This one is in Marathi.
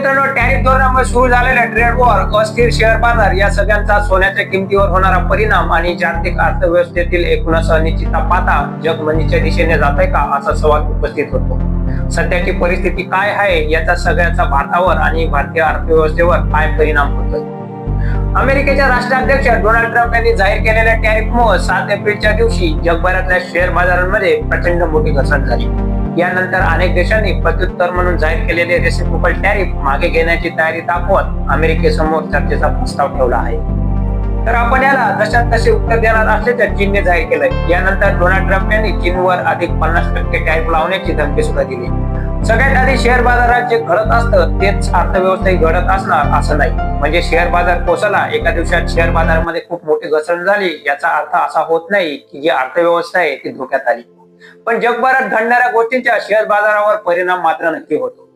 मित्रांनो टॅरिफ धोरणामुळे सुरू झालेल्या ट्रेड वॉर अस्थिर शेअर बाजार या सगळ्यांचा सोन्याच्या किमतीवर होणारा परिणाम आणि जागतिक अर्थव्यवस्थेतील एकूणच अनिश्चितता पाहता जगमनीच्या दिशेने जात आहे का असा सवाल उपस्थित होतो. सध्याची परिस्थिती काय आहे याचा सगळ्याचा भारतावर आणि भारतीय अर्थव्यवस्थेवर काय परिणाम होतोय? अमेरिकेच्या राष्ट्राध्यक्ष डोनाल्ड ट्रम्प यांनी जाहीर केलेल्या टॅरिफमुळे सात एप्रिलच्या दिवशी जगभरातल्या शेअर बाजारांमध्ये प्रचंड मोठी घसरण झाली. यानंतर अनेक देशांनी प्रत्युत्तर म्हणून जाहीर केलेले रेसिप्रोकल टॅरिफ मागे घेण्याची तयारी दाखवत अमेरिकेसमोर चर्चेचा प्रस्ताव ठेवला आहे. तर आपण याला जशात तसे उत्तर देणार असल्याचं चीनने जाहीर केलंय. यानंतर डोनाल्ड ट्रम्प यांनी चीनवर अधिक पन्नास टक्के टॅरिफ लावण्याची धमकी सुद्धा दिली. सगळ्यात आधी शेअर बाजारात जे घडत असतं तेच अर्थव्यवस्थाही घडत असणार असं नाही. म्हणजे शेअर बाजार कोसला एका दिवसात शेअर बाजारामध्ये खूप मोठी घसरण झाली याचा अर्थ असा होत नाही की जी अर्थव्यवस्था आहे ती धोक्यात आली. पण जगभरात घडणाऱ्या गोष्टींचा शेअर बाजारावर परिणाम मात्र नक्की होतो.